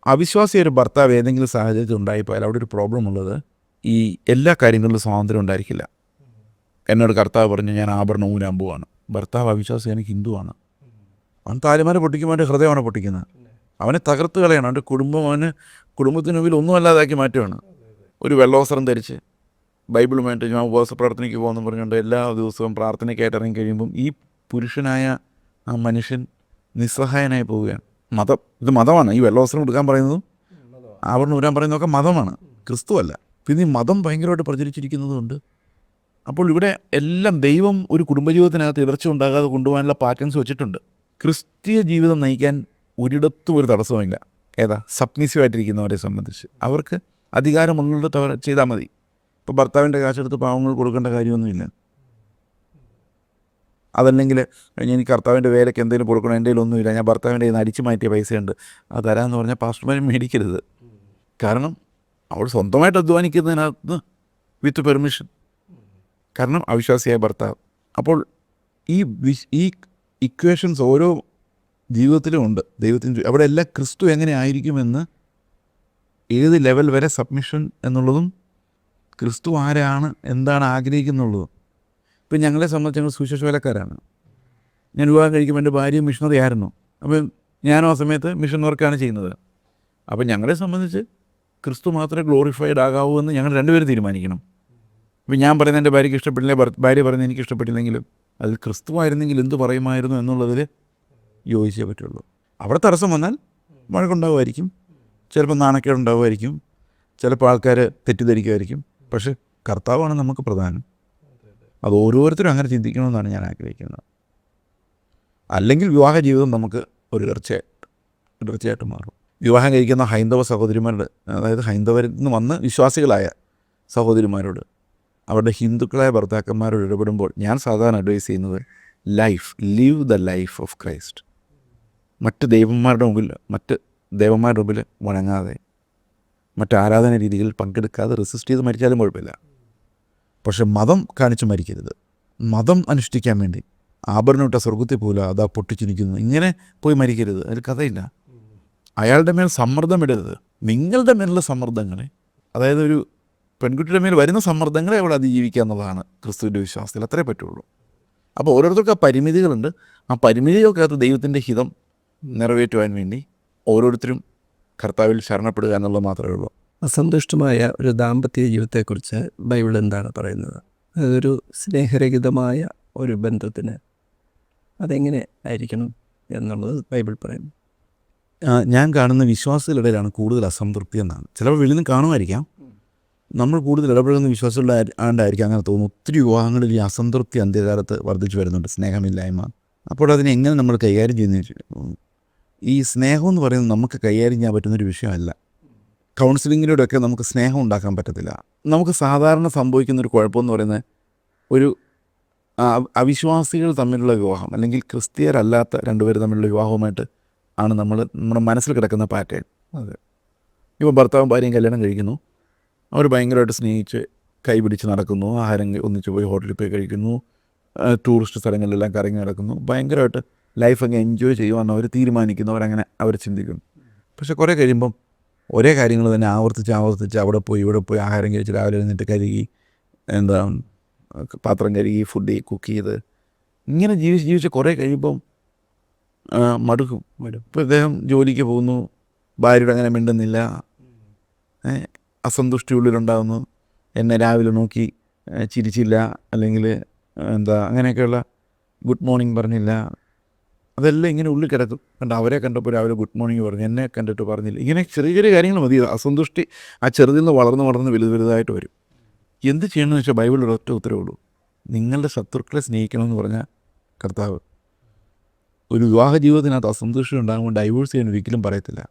അവിശ്വാസി ഒരു ഭർത്താവ് ഏതെങ്കിലും സാഹചര്യത്തിൽ ഉണ്ടായിപ്പോയാൽ അവിടെ ഒരു പ്രോബ്ലം ഉള്ളത് ഈ എല്ലാ കാര്യങ്ങളിലും സ്വാതന്ത്ര്യം ഉണ്ടായിരിക്കില്ല. എന്നോട് കർത്താവ് പറഞ്ഞു ഞാൻ ആഭരണ ഊരാൻ ഭർത്താവ് അവിശ്വാസി ഞാൻ ഹിന്ദുവാണ് അവൻ താലിമാല പൊട്ടിക്കുമ്പോൾ അവന്റെ ഹൃദയമാണ് പൊട്ടിക്കുന്നത്. അവനെ തകർത്ത് കളയണം. അവന്റെ കുടുംബം അവന് കുടുംബത്തിന് മുമ്പിൽ ഒന്നും അല്ലാതാക്കി മാറ്റുകയാണ് ഒരു വെള്ളവസ്ത്രം ധരിച്ച് ബൈബിളുമായിട്ട് ഞാൻ ഉപവാസ പ്രാർത്ഥനയ്ക്ക് പോകുമെന്ന് പറഞ്ഞുകൊണ്ട് എല്ലാ ദിവസവും പ്രാർത്ഥനയ്ക്കായിട്ട് ഇറങ്ങി കഴിയുമ്പം ഈ പുരുഷനായ ആ മനുഷ്യൻ നിസ്സഹായനായി പോവുകയാണ്. മതം ഇത് മതമാണ്. ഈ വെള്ളവസ്ത്രം എടുക്കാൻ പറയുന്നതും ആവരണം ഊരാൻ പറയുന്നതൊക്കെ മതമാണ്. ക്രിസ്തുവല്ല. പിന്നെ ഈ മതം ഭയങ്കരമായിട്ട് പ്രചരിച്ചിരിക്കുന്നതുകൊണ്ട് അപ്പോൾ ഇവിടെ എല്ലാം ദൈവം ഒരു കുടുംബജീവിതത്തിനകത്ത് എതിർച്ച ഉണ്ടാകാതെ കൊണ്ടുപോകാനുള്ള പാറ്റേൺസ് വെച്ചിട്ടുണ്ട്. ക്രിസ്തീയ ജീവിതം നയിക്കാൻ ഒരിടത്തും ഒരു തടസ്സമില്ല ഏതാ? സബ്മിസീവ് ആയിട്ടിരിക്കുന്നവരെ സംബന്ധിച്ച്. അവർക്ക് അധികാരമുള്ളിടത്ത് അവർ ചെയ്താൽ മതി. ഇപ്പോൾ ഭർത്താവിന്റെ കാശെടുത്ത് പാവങ്ങൾ കൊടുക്കേണ്ട കാര്യമൊന്നുമില്ല. അതല്ലെങ്കിൽ എനിക്ക് കർത്താവിന്റെ വേലയ്ക്ക് എന്തെങ്കിലും കൊടുക്കണം എന്റെ ഒന്നുമില്ല ഞാൻ ഭർത്താവിന്റെ കയ്യിൽ നിന്ന് അടിച്ചു മാറ്റിയ പൈസയുണ്ട് അത് തരാമെന്ന് പറഞ്ഞാൽ പാസ്റ്റർമാരും മേടിക്കരുത്. കാരണം അവൾ സ്വന്തമായിട്ട് അധ്വാനിക്കുന്നതിനകത്ത് വിത്ത് പെർമിഷൻ. കാരണം അവിശ്വാസിയായ ഭർത്താവ്. അപ്പോൾ ഈ ഈ ഇക്വേഷൻസ് ഓരോ ജീവിതത്തിലും ഉണ്ട്. ദൈവത്തിന് അവിടെ എല്ലാം ക്രിസ്തു എങ്ങനെ ആയിരിക്കുമെന്ന് ഏത് ലെവൽ വരെ സബ്മിഷൻ എന്നുള്ളതും ക്രിസ്തു ആരാണ് എന്താണ് ആഗ്രഹിക്കുന്നുള്ളതും ഇപ്പം ഞങ്ങളെ സംബന്ധിച്ച് ഞങ്ങൾ സുശേഷ വേലക്കാരാണ്. ഞാൻ വിവാഹം കഴിക്കുമ്പോൾ എന്റെ ഭാര്യ മിഷണറി ആയിരുന്നു. അപ്പം ഞാനും ആ സമയത്ത് മിഷൻ വർക്കാണ് ചെയ്യുന്നത്. അപ്പം ഞങ്ങളെ സംബന്ധിച്ച് ക്രിസ്തു മാത്രമേ ഗ്ലോറിഫൈഡ് ആകാവൂ എന്ന് ഞങ്ങൾ രണ്ടുപേരും തീരുമാനിക്കണം. ഇപ്പം ഞാൻ പറയുന്നത് എന്റെ ഭാര്യയ്ക്ക് ഇഷ്ടപ്പെട്ടില്ല? ഭാര്യ പറയുന്നത് എനിക്ക് ഇഷ്ടപ്പെട്ടില്ലെങ്കിലും അതിൽ ക്രിസ്തു ആയിരുന്നെങ്കിൽ എന്ത് പറയുമായിരുന്നു എന്നുള്ളതിൽ യോജിച്ചേ പറ്റുള്ളൂ. അവിടെ തടസ്സം വന്നാൽ വഴക്കുണ്ടാവുമായിരിക്കും. ചിലപ്പോൾ നാണക്കേടുണ്ടാവുമായിരിക്കും. ചിലപ്പോൾ ആൾക്കാർ തെറ്റിദ്ധരിക്കുമായിരിക്കും. പക്ഷേ കർത്താവാണ് നമുക്ക് പ്രധാനം. അത് ഓരോരുത്തരും അങ്ങനെ ചിന്തിക്കണമെന്നാണ് ഞാൻ ആഗ്രഹിക്കുന്നത്. അല്ലെങ്കിൽ വിവാഹ ജീവിതം നമുക്ക് ഒരു ഇടർച്ചയായിട്ട് ഇടർച്ചയായിട്ട് മാറും. വിവാഹം കഴിക്കുന്ന ഹൈന്ദവ സഹോദരിമാരുടെ അതായത് ഹൈന്ദവരിൽ നിന്ന് വന്ന് വിശ്വാസികളായ സഹോദരിമാരോട് അവരുടെ ഹിന്ദുക്കളായ ഭർത്താക്കന്മാരോട് ഇടപെടുമ്പോൾ ഞാൻ സാധാരണ അഡ്വൈസ് ചെയ്യുന്നത് life live the life of Christ മറ്റ് ദൈവന്മാരുടെ മുമ്പിൽ മറ്റ് ദേവന്മാരുടെ മുമ്പിൽ വണങ്ങാതെ മറ്റ് ആരാധന രീതികളിൽ പങ്കെടുക്കാതെ റെസിസ്റ്റ് ചെയ്ത് മരിച്ചാലും കുഴപ്പമില്ല. പക്ഷെ മതം കാണിച്ച് മരിക്കരുത്. മതം അനുഷ്ഠിക്കാൻ വേണ്ടി. ആഭരണമിട്ട സ്വർഗത്തിൽ പോലും അതാ പൊട്ടിച്ചിരിക്കുന്നു. ഇങ്ങനെ പോയി മരിക്കരുത്. അതിൽ കഥയില്ല. അയാളുടെ മേൽ സമ്മർദ്ദം ഇടരുത്. നിങ്ങളുടെ മേലുള്ള സമ്മർദ്ദങ്ങളെ. അതായത് ഒരു പെൺകുട്ടിയുടെ മേൽ വരുന്ന സമ്മർദ്ദങ്ങളെ അവിടെ അതിജീവിക്കുക എന്നുള്ളതാണ് ക്രിസ്തുവിന്റെ വിശ്വാസത്തിൽ അത്രേ പറ്റുള്ളൂ. അപ്പോൾ ഓരോരുത്തർക്കും ആ പരിമിതികളുണ്ട്. ആ പരിമിതികൾക്കകത്ത് ദൈവത്തിന്റെ ഹിതം നിറവേറ്റുവാൻ വേണ്ടി ഓരോരുത്തരും കർത്താവിൽ ശരണപ്പെടുക എന്നുള്ളത് മാത്രമേ ഉള്ളൂ. അസന്തുഷ്ടമായ ഒരു ദാമ്പത്യ ജീവിതത്തെക്കുറിച്ച് ബൈബിൾ എന്താണ് പറയുന്നത്? അതൊരു സ്നേഹരഹിതമായ ഒരു ബന്ധത്തിന് അതെങ്ങനെ ആയിരിക്കണം എന്നുള്ളത് ബൈബിൾ പറയുന്നു ഞാൻ കാണുന്ന വിശ്വാസത്തിലിടയിലാണ് കൂടുതൽ അസംതൃപ്തി എന്നാണ്. ചിലപ്പോൾ വെളിയിൽ നിന്ന് കാണുമായിരിക്കാം. നമ്മൾ കൂടുതൽ ഇടപെടുന്ന വിശ്വാസമുള്ള ആണ്ടായിരിക്കും. അങ്ങനെ തോന്നുന്നു. ഒത്തിരി വിവാഹങ്ങളിൽ ഈ അസംതൃപ്തി അന്ത്യകാലത്ത് വർദ്ധിച്ചു വരുന്നുണ്ട്. സ്നേഹമില്ലായ്മ. അപ്പോൾ അതിനെ എങ്ങനെ നമ്മൾ കൈകാര്യം ചെയ്യുന്ന? ഈ സ്നേഹം എന്ന് പറയുന്നത് നമുക്ക് കൈകാര്യം ചെയ്യാൻ പറ്റുന്നൊരു വിഷയമല്ല. കൗൺസിലിങ്ങിലൂടെയൊക്കെ നമുക്ക് സ്നേഹം ഉണ്ടാക്കാൻ പറ്റത്തില്ല. നമുക്ക് സാധാരണ സംഭവിക്കുന്ന ഒരു കുഴപ്പമെന്ന് പറയുന്നത് ഒരു അവിശ്വാസികൾ തമ്മിലുള്ള വിവാഹം അല്ലെങ്കിൽ ക്രിസ്തീയരല്ലാത്ത രണ്ടുപേർ തമ്മിലുള്ള വിവാഹവുമായിട്ട് ആണ് നമ്മൾ നമ്മുടെ മനസ്സിൽ കിടക്കുന്ന പാറ്റേൺ അതെ. ഇപ്പോൾ ഭർത്താവും ഭാര്യയും കല്യാണം കഴിക്കുന്നു. അവർ ഭയങ്കരമായിട്ട് സ്നേഹിച്ച് കൈപിടിച്ച് നടക്കുന്നു. ആഹാരം ഒന്നിച്ച് പോയി ഹോട്ടലിൽ പോയി കഴിക്കുന്നു. ടൂറിസ്റ്റ് സ്ഥലങ്ങളിലെല്ലാം കറങ്ങി നടക്കുന്നു. ഭയങ്കരമായിട്ട് ലൈഫ് അങ്ങ് എൻജോയ് ചെയ്യുമെന്ന് അവർ തീരുമാനിക്കുന്നു. അവരങ്ങനെ അവർ ചിന്തിക്കുന്നു. പക്ഷെ കുറേ കഴിയുമ്പം ഒരേ കാര്യങ്ങൾ തന്നെ ആവർത്തിച്ച് ആവർത്തിച്ച് അവിടെ പോയി ഇവിടെ പോയി ആഹാരം കഴിച്ച് രാവിലെ എഴുന്നേറ്റ് കരുകി എന്താ പാത്രം കരുകി ഫുഡ് കുക്ക് ചെയ്ത് ഇങ്ങനെ ജീവിച്ച് ജീവിച്ച് കുറേ കഴിയുമ്പം മടുക്കും ഇപ്പോൾ ഇദ്ദേഹം ജോലിക്ക് പോകുന്നു ഭാര്യയുടെ അങ്ങനെ മിണ്ടുന്നില്ല അസന്തുഷ്ടി ഉള്ളിലുണ്ടാകുന്നു എന്നെ രാവിലെ നോക്കി ചിരിച്ചില്ല അല്ലെങ്കിൽ എന്താ അങ്ങനെയൊക്കെയുള്ള ഗുഡ് മോർണിംഗ് പറഞ്ഞില്ല അതെല്ലാം ഇങ്ങനെ ഉള്ളിൽ കിടക്കും. കണ്ട അവരെ കണ്ടപ്പോൾ രാവിലെ ഗുഡ് മോർണിംഗ് പറഞ്ഞു എന്നെ കണ്ടിട്ട് പറഞ്ഞില്ല. ഇങ്ങനെ ചെറിയ ചെറിയ കാര്യങ്ങൾ മതി. അസന്തുഷ്ടി ആ ചെറുതിൽ നിന്ന് വളർന്ന് വളർന്ന് വലുത് വലുതായിട്ട് വരും. എന്ത് ചെയ്യണമെന്ന് വെച്ചാൽ ബൈബിളിൽ ഒരൊറ്റ ഉത്തരവേ ഉള്ളൂ. നിങ്ങളുടെ ശത്രുക്കളെ സ്നേഹിക്കണമെന്ന് പറഞ്ഞാൽ കർത്താവ്. ഒരു വിവാഹ ജീവിതത്തിനകത്ത് അസന്തുഷ്ടി ഉണ്ടാകുമ്പോൾ ഡൈവോഴ്സ് ചെയ്യാൻ ഒരിക്കലും പറയത്തില്ല.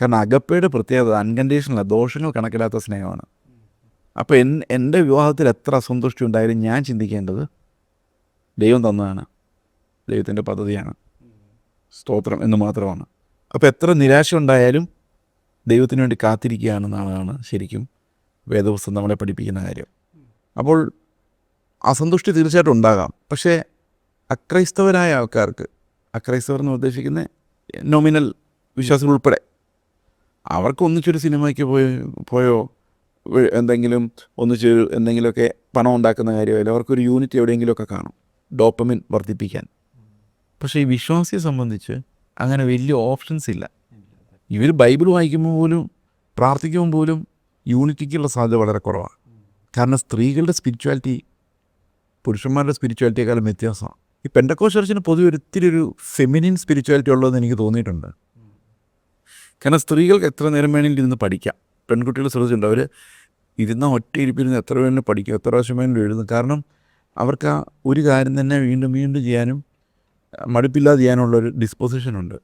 കാരണം അകപ്പയുടെ പ്രത്യേകത അൺകണ്ടീഷണൽ ദോഷങ്ങൾ കണക്കില്ലാത്ത സ്നേഹമാണ്. അപ്പോൾ എൻ എന്റെ വിവാഹത്തിൽ എത്ര അസന്തുഷ്ടി ഉണ്ടായാലും ഞാൻ ചിന്തിക്കേണ്ടത് ദൈവം തന്നതാണ്. ദൈവത്തിന്റെ പദ്ധതിയാണ്. സ്തോത്രം എന്ന് മാത്രമാണ്. അപ്പോൾ എത്ര നിരാശ ഉണ്ടായാലും ദൈവത്തിന് വേണ്ടി കാത്തിരിക്കുകയാണെന്നാണ് ശരിക്കും വേദപുസ്തകം നമ്മളെ പഠിപ്പിക്കുന്ന കാര്യം. അപ്പോൾ അസന്തുഷ്ടി തീർച്ചയായിട്ടും ഉണ്ടാകാം. പക്ഷേ അക്രൈസ്തവരായ ആൾക്കാർക്ക് അക്രൈസ്തവർ എന്ന് ഉദ്ദേശിക്കുന്ന നോമിനൽ വിശ്വാസികൾ ഉൾപ്പെടെ അവർക്ക് ഒന്നിച്ചൊരു സിനിമയ്ക്ക് പോയി പോയോ എന്തെങ്കിലും ഒന്നിച്ച് എന്തെങ്കിലുമൊക്കെ പണം ഉണ്ടാക്കുന്ന കാര്യമായാലും അവർക്കൊരു യൂണിറ്റ് എവിടെയെങ്കിലുമൊക്കെ കാണും. ഡോപ്പമിൻ വർദ്ധിപ്പിക്കാൻ. പക്ഷേ ഈ വിശ്വാസിയെ സംബന്ധിച്ച് അങ്ങനെ വലിയ ഓപ്ഷൻസ് ഇല്ല. ഇവർ ബൈബിൾ വായിക്കുമ്പോൾ പോലും പ്രാർത്ഥിക്കുമ്പോൾ പോലും യൂണിറ്റിക്കുള്ള സാധ്യത വളരെ കുറവാണ്. കാരണം സ്ത്രീകളുടെ സ്പിരിച്വാലിറ്റി പുരുഷന്മാരുടെ സ്പിരിച്വാലിറ്റിയെക്കാളും വ്യത്യാസമാണ്. ഈ പെൻഡക്കോ ചർച്ചിന് പൊതുവെ ഒത്തിരി ഒരു ഫെമിനിൻ സ്പിരിച്വാലിറ്റി ഉള്ളതെന്ന് എനിക്ക് തോന്നിയിട്ടുണ്ട്. കാരണം സ്ത്രീകൾക്ക് എത്ര നേരം വേണമെങ്കിലും ഇരുന്ന് പഠിക്കാം. പെൺകുട്ടികൾ ശ്രദ്ധിച്ചിട്ടുണ്ട്. അവർ ഇരുന്ന ഒറ്റ ഇരിപ്പിരുന്ന് എത്ര വേണമെങ്കിലും പഠിക്കും എത്ര പ്രാവശ്യം വേണമെങ്കിലും എഴുതും. കാരണം അവർക്ക് ആ ഒരു കാര്യം തന്നെ വീണ്ടും വീണ്ടും ചെയ്യാനും മടുപ്പില്ലാതെ ചെയ്യാനുള്ളൊരു ഡിസ്പോസിഷൻ ഉണ്ട്.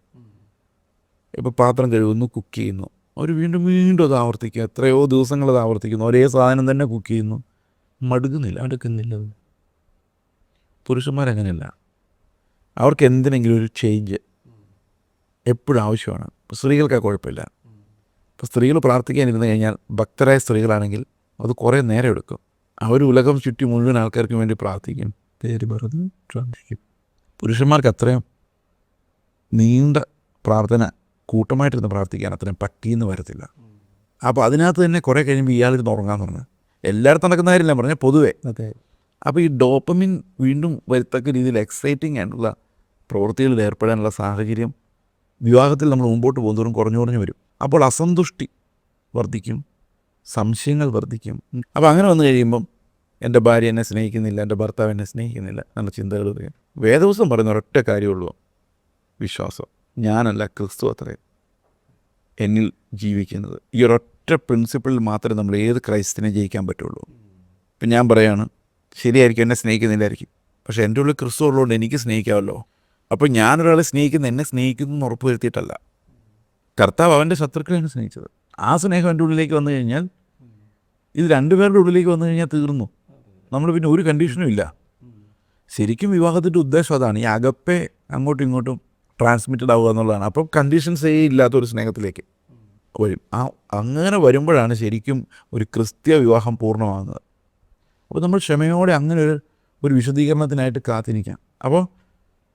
ഇപ്പോൾ പാത്രം കഴുകുന്നു കുക്ക് ചെയ്യുന്നു. അവർ വീണ്ടും വീണ്ടും അത് ആവർത്തിക്കുക എത്രയോ ദിവസങ്ങൾ അത് ആവർത്തിക്കുന്നു. ഒരേ സാധനം തന്നെ കുക്ക് ചെയ്യുന്നു. മടുക്കുന്നില്ല. അടുക്കുന്നില്ല പുരുഷന്മാരങ്ങനെയല്ല അവർക്ക് എന്തിനെങ്കിലും ഒരു ചേഞ്ച് എപ്പോഴും ആവശ്യമാണ്. ഇപ്പോൾ സ്ത്രീകൾക്ക് കുഴപ്പമില്ല. ഇപ്പോൾ സ്ത്രീകൾ പ്രാർത്ഥിക്കാനിരുന്ന് കഴിഞ്ഞാൽ ഭക്തരായ സ്ത്രീകളാണെങ്കിൽ അത് കുറേ നേരം എടുക്കും. അവർ ഉലകം ചുറ്റി മുഴുവൻ ആൾക്കാർക്ക് വേണ്ടി പ്രാർത്ഥിക്കും. പേര് പറഞ്ഞു പ്രാർത്ഥിക്കും. പുരുഷന്മാർക്ക് അത്രയും നീണ്ട പ്രാർത്ഥന കൂട്ടമായിട്ടിരുന്ന് പ്രാർത്ഥിക്കാൻ അത്രയും പറ്റിയെന്ന് വരത്തില്ല. അപ്പോൾ അതിനകത്ത് തന്നെ കുറേ കഴിയുമ്പോൾ ഇയാളിരുന്ന് ഉറങ്ങാൻ പറഞ്ഞു. എല്ലായിടത്തും നടക്കുന്ന കാര്യമില്ല പറഞ്ഞാൽ പൊതുവേ. അപ്പോൾ ഈ ഡോപ്പമിൻ വീണ്ടും വരത്തക്ക രീതിയിൽ എക്സൈറ്റിംഗ് ആയിട്ടുള്ള പ്രവൃത്തികളിൽ ഏർപ്പെടാനുള്ള സാഹചര്യം വിവാഹത്തിൽ നമ്മൾ മുമ്പോട്ട് പോകുന്നതോറും കുറഞ്ഞു കുറഞ്ഞു വരും. അപ്പോൾ അസന്തുഷ്ടി വർദ്ധിക്കും സംശയങ്ങൾ വർദ്ധിക്കും. അപ്പോൾ അങ്ങനെ വന്നു കഴിയുമ്പം എന്റെ ഭാര്യ എന്നെ സ്നേഹിക്കുന്നില്ല എന്റെ ഭർത്താവ് എന്നെ സ്നേഹിക്കുന്നില്ല എന്നുള്ള ചിന്തകൾ വരിക വേദവസം പറയുന്ന ഒരൊറ്റ കാര്യമുള്ളൂ വിശ്വാസം. ഞാനല്ല ക്രിസ്തു അത്രയും എന്നിൽ ജീവിക്കുന്നത്. ഈ ഒരൊറ്റ പ്രിൻസിപ്പിളിൽ മാത്രമേ നമ്മൾ ഏത് ക്രൈസ്തനെ ജയിക്കാൻ പറ്റുള്ളൂ. ഇപ്പം ഞാൻ പറയാണ് ശരിയായിരിക്കും എന്നെ സ്നേഹിക്കുന്നില്ലായിരിക്കും. പക്ഷേ എന്റെ ഉള്ളിൽ ക്രിസ്തു ഉള്ളതുകൊണ്ട് എനിക്ക് സ്നേഹിക്കാമല്ലോ. അപ്പോൾ ഞാനൊരാളെ സ്നേഹിക്കുന്ന എന്നെ സ്നേഹിക്കുന്നു എന്ന് ഉറപ്പ് വരുത്തിയിട്ടല്ല. കർത്താവ് അവന്റെ ശത്രുക്കളെയാണ് സ്നേഹിച്ചത്. ആ സ്നേഹം എന്റെ ഉള്ളിലേക്ക് വന്നു കഴിഞ്ഞാൽ ഇത് രണ്ടുപേരുടെ ഉള്ളിലേക്ക് വന്നു കഴിഞ്ഞാൽ തീർന്നു. നമ്മൾ പിന്നെ ഒരു കണ്ടീഷനും ഇല്ല. ശരിക്കും വിവാഹത്തിന്റെ ഉദ്ദേശം അതാണ്. ഈ അകപ്പെ അങ്ങോട്ടും ഇങ്ങോട്ടും ട്രാൻസ്മിറ്റഡ് ആവുക എന്നുള്ളതാണ്. അപ്പം കണ്ടീഷൻസേ ഇല്ലാത്തൊരു സ്നേഹത്തിലേക്ക് വരും. ആ അങ്ങനെ വരുമ്പോഴാണ് ശരിക്കും ഒരു ക്രിസ്തീയ വിവാഹം പൂർണമാകുന്നത്. അപ്പോൾ നമ്മൾ ക്ഷമയോടെ അങ്ങനെ ഒരു ഒരു വിശദീകരണത്തിനായിട്ട് കാത്തിരിക്കാം. അപ്പോൾ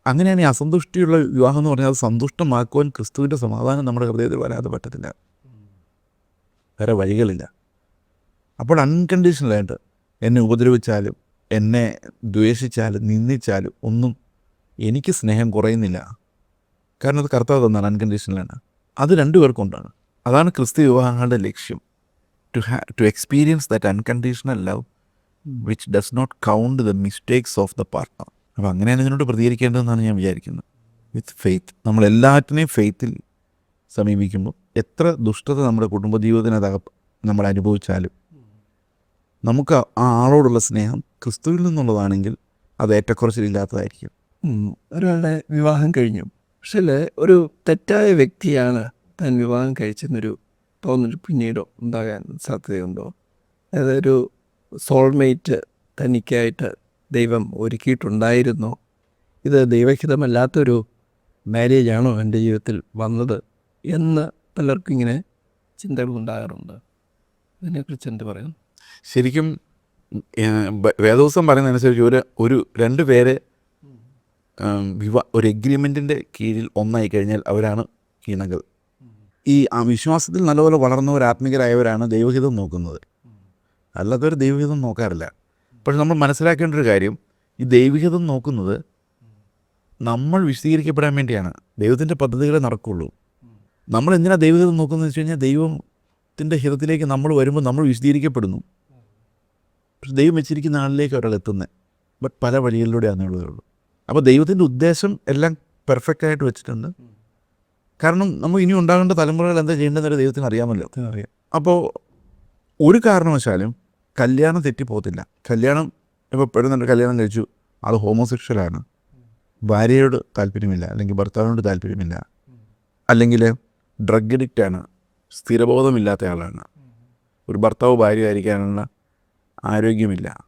അങ്ങനെയാണ് ഈ അസന്തുഷ്ടിയുള്ള വിവാഹം എന്ന് പറഞ്ഞാൽ അത് സന്തുഷ്ടമാക്കുവാൻ ക്രിസ്തുവിന്റെ സമാധാനം നമ്മുടെ ഹൃദയത്തിൽ വരാതെ പറ്റത്തില്ല. വേറെ വഴികളില്ല. അപ്പോൾ അൺകണ്ടീഷണലായിട്ട് എന്നെ ഉപദ്രവിച്ചാലും എന്നെ ദ്വേഷിച്ചാലും നിന്ദിച്ചാലും ഒന്നും എനിക്ക് സ്നേഹം കുറയുന്നില്ല. കാരണം അത് കർത്താവ് തന്നാണ് അൺകണ്ടീഷണലാണ് അത് രണ്ടുപേർക്കും ഉണ്ടാണ്. അതാണ് ക്രിസ്ത്യ വിവാഹങ്ങളുടെ ലക്ഷ്യം. To ah to experience that unconditional love which does not count the mistakes of the partner അപ്പോൾ അങ്ങനെയാണ് ഇതിനോട് പ്രതികരിക്കേണ്ടതെന്നാണ് ഞാൻ വിചാരിക്കുന്നത്. വിത്ത് ഫെയ്ത്ത് നമ്മൾ എല്ലാറ്റിനെയും ഫെയ്ത്തിൽ സമീപിക്കുമ്പോൾ എത്ര ദുഷ്ടത നമ്മുടെ കുടുംബജീവിതത്തിനകത്ത് നമ്മൾ അനുഭവിച്ചാലും നമുക്ക് ആ ആളോടുള്ള സ്നേഹം ക്രിസ്തുവിൽ നിന്നുള്ളതാണെങ്കിൽ അത് ഏറ്റക്കുറച്ചിലില്ലാത്തതായിരിക്കും. ഒരാളുടെ വിവാഹം കഴിഞ്ഞു. പക്ഷേ ഒരു തെറ്റായ വ്യക്തിയാണ് താൻ വിവാഹം കഴിച്ചെന്നൊരു തോന്നൽ പിന്നീട് ഉണ്ടാകാൻ സാധ്യതയുണ്ടോ? അതായത് ഒരു സോൾമേറ്റ് തനിക്കായിട്ട് ദൈവം ഒരുക്കിയിട്ടുണ്ടായിരുന്നോ? ഇത് ദൈവഹിതമല്ലാത്തൊരു മാരേജാണോ എന്റെ ജീവിതത്തിൽ വന്നത് എന്ന് പലർക്കും ഇങ്ങനെ ചിന്തകൾ ഉണ്ടാകാറുണ്ട് ഇതിനെക്കുറിച്ച് എന്ത് പറയാം? ശരിക്കും വേദോസം പറയുന്നതനുസരിച്ച് ഒരു ഒരു രണ്ട് പേര് വിവാ ഒരു എഗ്രിമെന്റിന്റെ കീഴിൽ ഒന്നായി കഴിഞ്ഞാൽ അവരാണ് ഇണകൾ ഈ ആ വിശ്വാസത്തിൽ നല്ലപോലെ വളർന്നവർ ആത്മീകരായവരാണ് ദൈവഹിതം നോക്കുന്നത്. അല്ലാത്തവർ ദൈവഹിതം നോക്കാറില്ല. പക്ഷെ നമ്മൾ മനസ്സിലാക്കേണ്ട ഒരു കാര്യം ഈ ദൈവഹിതം നോക്കുന്നത് നമ്മൾ വിശദീകരിക്കപ്പെടാൻ വേണ്ടിയാണ്. ദൈവത്തിന്റെ പദ്ധതികളെ നടക്കുകയുള്ളൂ നമ്മൾ എന്തിനാണ് ദൈവഹിതം നോക്കുന്നത് വെച്ച് കഴിഞ്ഞാൽ ദൈവത്തിന്റെ ഹിതത്തിലേക്ക് നമ്മൾ വരുമ്പോൾ നമ്മൾ വിശദീകരിക്കപ്പെടുന്നു. പക്ഷെ ദൈവം വെച്ചിരിക്കുന്ന ആളിലേക്ക് ഒരാൾ എത്തുന്നത് ബട്ട് പല വഴികളിലൂടെയാണ് ഉള്ളൂ അപ്പോൾ ദൈവത്തിന്റെ ഉദ്ദേശം എല്ലാം പെർഫെക്റ്റ് ആയിട്ട് വെച്ചിട്ടുണ്ട്. കാരണം നമ്മൾ ഇനി ഉണ്ടാകേണ്ട തലമുറകൾ എന്താ ചെയ്യേണ്ടതെന്ന് ദൈവത്തിന് അറിയാമല്ലോ. അറിയാം. അപ്പോൾ ഒരു കാരണവശാലും കല്യാണം തെറ്റിപ്പോകത്തില്ല കല്യാണം ഇപ്പോൾ പെടുന്നുണ്ട് കല്യാണം കഴിച്ചു. അത് ഹോമോസെക്ഷലാണ് ഭാര്യയോട് താല്പര്യമില്ല. അല്ലെങ്കിൽ ഭർത്താവിനോട് താല്പര്യമില്ല. അല്ലെങ്കിൽ ഡ്രഗ് അഡിക്റ്റാണ് സ്ഥിരബോധമില്ലാത്ത ആളാണ്. ഒരു ഭർത്താവ് ഭാര്യ ആയിരിക്കാനുള്ള ആരോഗ്യമില്ല.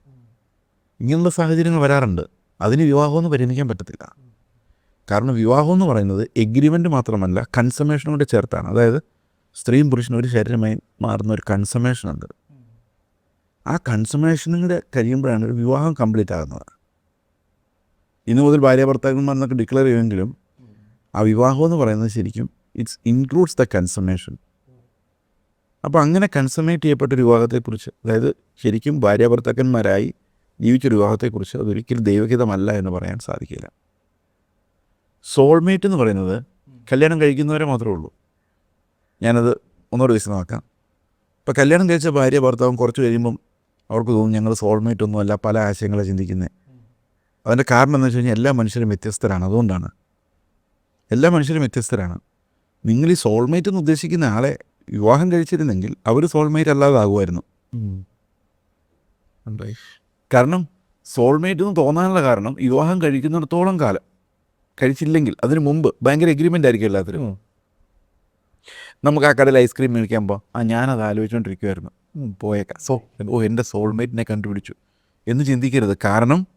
ഇങ്ങനെയുള്ള സാഹചര്യങ്ങൾ വരാറുണ്ട്. അതിന് വിവാഹമൊന്നും പരിഗണിക്കാൻ പറ്റത്തില്ല. കാരണം വിവാഹം എന്ന് പറയുന്നത് എഗ്രിമെന്റ് മാത്രമല്ല കൺസമേഷനും കൂടെ ചേർത്താണ്. അതായത് സ്ത്രീയും പുരുഷനും ഒരു ശരീരമായി മാറുന്ന ഒരു കൺസമേഷനുണ്ട് ആ കൺസമേഷനും കൂടെ കഴിയുമ്പോഴാണ് ഒരു വിവാഹം കംപ്ലീറ്റ് ആകുന്നത്. ഇന്ന് മുതൽ ഭാര്യ ഭർത്താക്കന്മാർ എന്നൊക്കെ ഡിക്ലെയർ ചെയ്യുമെങ്കിലും ആ വിവാഹം എന്ന് പറയുന്നത് ശരിക്കും ഇറ്റ്സ് ഇൻക്ലൂഡ്സ് ദ കൺസമേഷൻ അപ്പോൾ അങ്ങനെ കൺസമേറ്റ് ചെയ്യപ്പെട്ട ഒരു വിവാഹത്തെക്കുറിച്ച് അതായത് ശരിക്കും ഭാര്യ ഭർത്താക്കന്മാരായി ജീവിച്ചൊരു വിവാഹത്തെക്കുറിച്ച് അതൊരിക്കലും ദൈവഹിതമല്ല എന്ന് പറയാൻ സാധിക്കില്ല. സോൾമേറ്റ് എന്ന് പറയുന്നത് കല്യാണം കഴിക്കുന്നവരെ മാത്രമേ ഉള്ളൂ. ഞാനത് ഒന്നുകൂടെ വിശദമാക്കാം. ഇപ്പോൾ കല്യാണം കഴിച്ച ഭാര്യ ഭർത്താവും കുറച്ച് കഴിയുമ്പം അവർക്ക് തോന്നും ഞങ്ങൾ സോൾമേറ്റ് ഒന്നുമല്ല പല ആശയങ്ങളെ ചിന്തിക്കുന്നത് അതിന്റെ കാരണം എന്ന് വെച്ച് കഴിഞ്ഞാൽ എല്ലാ മനുഷ്യരും വ്യത്യസ്തരാണ് അതുകൊണ്ടാണ്. എല്ലാ മനുഷ്യരും വ്യത്യസ്തരാണ്. നിങ്ങൾ ഈ സോൾമേറ്റ് എന്ന് ഉദ്ദേശിക്കുന്ന ആളെ വിവാഹം കഴിച്ചിരുന്നെങ്കിൽ അവർ സോൾമേറ്റ് അല്ലാതാകുമായിരുന്നു. കാരണം സോൾമേറ്റ് എന്ന് തോന്നാനുള്ള കാരണം വിവാഹം കഴിക്കുന്നിടത്തോളം കാലം. കഴിച്ചില്ലെങ്കിൽ അതിന് മുമ്പ് ഭയങ്കര എഗ്രിമെന്റ് ആയിരിക്കും എല്ലാത്തിനും. നമുക്ക് ആ കടയിൽ ഐസ്ക്രീം മേടിക്കാൻ ആ ഞാനത് ആലോചിച്ചുകൊണ്ടിരിക്കുമായിരുന്നു പോയേക്കാം. സോ ഓ എന്റെ സോൾമേറ്റിനെ കണ്ടുപിടിച്ചു. എന്ന് ചിന്തിക്കരുത്. കാരണം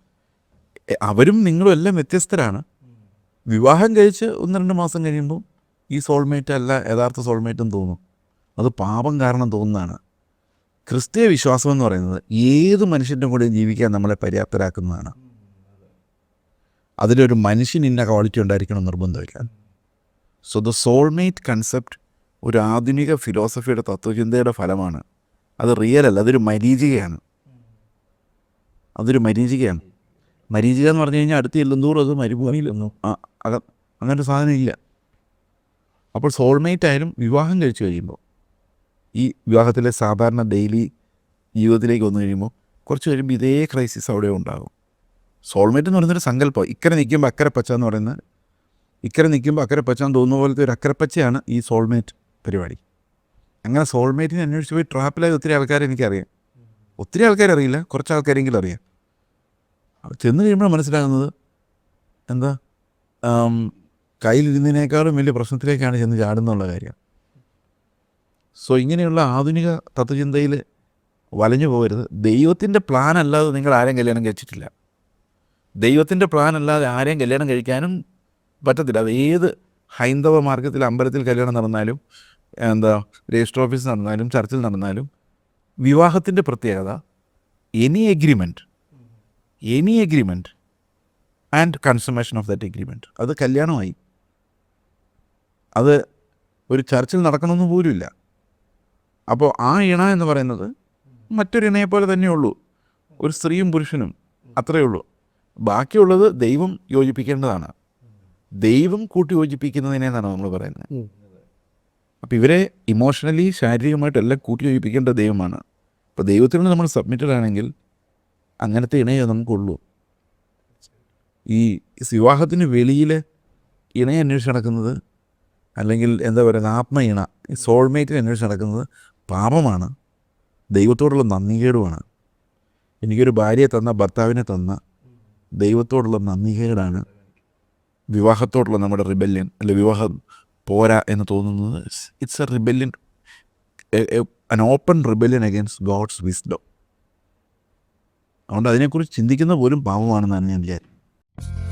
അവരും നിങ്ങളും എല്ലാം വ്യത്യസ്തരാണ്. വിവാഹം കഴിച്ച് ഒന്ന് രണ്ട് മാസം കഴിയുമ്പോൾ ഈ സോൾമേറ്റ് അല്ല യഥാർത്ഥ സോൾമേറ്റ് എന്ന് തോന്നും. അത് പാപം കാരണം തോന്നുന്നതാണ്. ക്രിസ്തീയ വിശ്വാസം എന്ന് പറയുന്നത് ഏത് മനുഷ്യന്റെ കൂടെ ജീവിക്കാൻ നമ്മളെ പര്യാപ്തരാക്കുന്നതാണ്. അതിലൊരു മനുഷ്യൻ ഇന്ന ക്വാളിറ്റി ഉണ്ടായിരിക്കണം നിർബന്ധമില്ല. സോ ദ സോൾമേറ്റ് കൺസെപ്റ്റ് ഒരു ആധുനിക ഫിലോസഫിയുടെ തത്വചിന്തയുടെ ഫലമാണ്. അത് റിയൽ അല്ല അതൊരു മരീചികയാണ്. അതൊരു മരീചികയാണ്. മരീചിക എന്ന് പറഞ്ഞു കഴിഞ്ഞാൽ അടുത്ത് ചെല്ലുന്തോറും അത് മരുഭൂമിയിലൊന്നും അങ്ങനെ ഒരു സാധനം ഇല്ല. അപ്പോൾ സോൾമേറ്റ് ആയാലും വിവാഹം കഴിച്ചു കഴിയുമ്പോൾ ഈ വിവാഹത്തിലെ സാധാരണ ഡെയിലി ജീവിതത്തിലേക്ക് വന്നു കഴിയുമ്പോൾ കുറച്ച് കഴിയുമ്പോൾ ഇതേ ക്രൈസിസ് അവിടെ ഉണ്ടാകും. സോൾമേറ്റ് എന്ന് പറയുന്നൊരു സങ്കല്പം ഇക്കരെ നിൽക്കുമ്പോൾ അക്കരെ പച്ച എന്ന് പറയുന്ന ഇക്കരെ നിൽക്കുമ്പോൾ അക്കരെ പച്ച എന്ന് തോന്നുന്ന പോലത്തെ ഒരു അക്കരപ്പച്ചയാണ് ഈ സോൾമേറ്റ് പരിപാടി. അങ്ങനെ സോൾമേറ്റിനെ അന്വേഷിച്ച് പോയി ട്രാപ്പിലായ ഒത്തിരി ആൾക്കാരെ എനിക്കറിയാം. ഒത്തിരി ആൾക്കാർ അറിയില്ല കുറച്ച് ആൾക്കാരെങ്കിലും അറിയാം. ചെന്ന് കഴിയുമ്പോൾ മനസ്സിലാകുന്നത് എന്താ കയ്യിലിരുന്നതിനേക്കാളും വലിയ പ്രശ്നത്തിലേക്കാണ് ചെന്ന് ചാടുന്നുള്ള കാര്യം. സോ ഇങ്ങനെയുള്ള ആധുനിക തത്വചിന്തയിൽ വലഞ്ഞു പോകരുത്. ദൈവത്തിന്റെ പ്ലാൻ അല്ലാതെ നിങ്ങൾ ആരെയും കല്യാണം കഴിച്ചിട്ടില്ല. ദൈവത്തിന്റെ പ്ലാൻ അല്ലാതെ ആരെയും കല്യാണം കഴിക്കാനും പറ്റത്തില്ല. അത് ഏത് ഹൈന്ദവ മാർഗത്തിൽ അമ്പലത്തിൽ കല്യാണം നടന്നാലും എന്താ രജിസ്റ്റർ ഓഫീസ് നടന്നാലും ചർച്ചിൽ നടന്നാലും വിവാഹത്തിന്റെ പ്രത്യേകത any agreement any agreement and consummation of that agreement അത് കല്യാണമായി. അത് ഒരു ചർച്ചിൽ നടക്കണമെന്ന് പോലുമില്ല. അപ്പോൾ ആ ഇണ എന്ന് പറയുന്നത് മറ്റൊരു ഇണയെ പോലെ തന്നെയുള്ളൂ. ഒരു സ്ത്രീയും പുരുഷനും അത്രയേ ഉള്ളൂ. ബാക്കിയുള്ളത് ദൈവം യോജിപ്പിക്കേണ്ടതാണ്. ദൈവം കൂട്ടി യോജിപ്പിക്കുന്നതിനെന്നാണ് നമ്മൾ പറയുന്നത്. അപ്പോൾ ഇവരെ ഇമോഷണലി ശാരീരികമായിട്ട് എല്ലാം കൂട്ടി യോജിപ്പിക്കേണ്ട ദൈവമാണ്. അപ്പോൾ ദൈവത്തിനോട് നമ്മൾ സബ്മിറ്റഡ് ആണെങ്കിൽ അങ്ങനത്തെ ഇണയെ നമുക്കുള്ളൂ ഈ വിവാഹത്തിന് വെളിയിൽ ഇണയെ അന്വേഷിച്ച് നടക്കുന്നത് അല്ലെങ്കിൽ എന്താ പറയുക ആത്മ ഇണ ഈ സോൾമേറ്റിനെ അന്വേഷിച്ച് നടക്കുന്നത് പാപമാണ്. ദൈവത്തോടുള്ള നന്ദികേടുമാണ്. എനിക്കൊരു ഭാര്യയെ തന്ന ഭർത്താവിനെ തന്ന ദൈവത്തോടുള്ള നന്ദികേടാണ് വിവാഹത്തോടുള്ള നമ്മുടെ റിബല്യൻ അല്ലെ വിവാഹം പോരാ എന്ന് തോന്നുന്നത്. It's a rebellion an open rebellion against God's wisdom അതുകൊണ്ട് അതിനെക്കുറിച്ച് ചിന്തിക്കുന്ന പോലും പാപമാണെന്നാണ് ഞാൻ വിചാരിക്കുന്നത്.